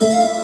嗯。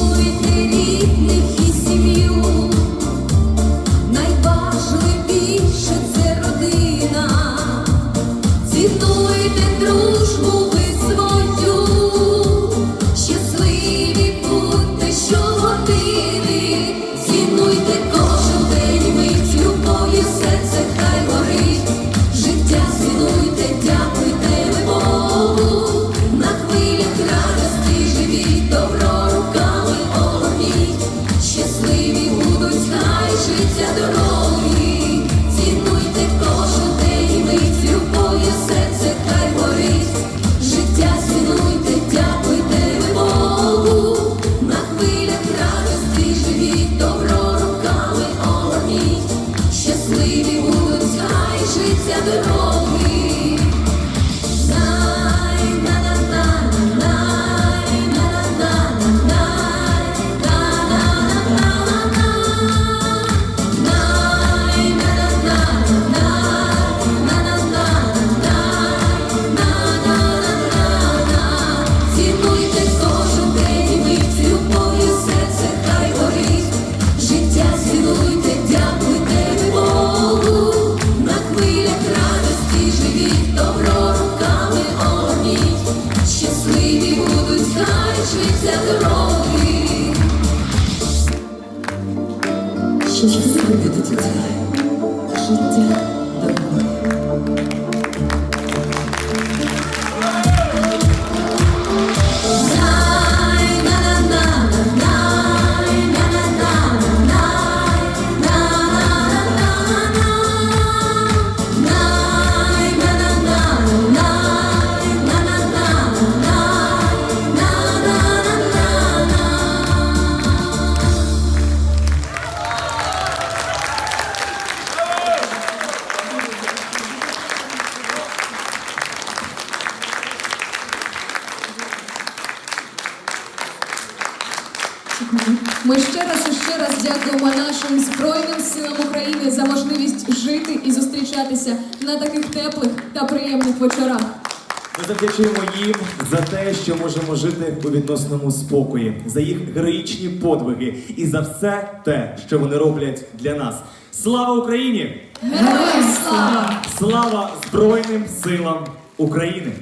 Aleluia. дорогу. Ще щось любити дітей. Життя. Ми ще раз і ще раз дякуємо нашим Збройним силам України за можливість жити і зустрічатися на таких теплих та приємних вечорах. Ми завдячуємо їм за те, що можемо жити у відносному спокої, за їх героїчні подвиги і за все те, що вони роблять для нас. Слава Україні! Героям слава! Слава Збройним силам України!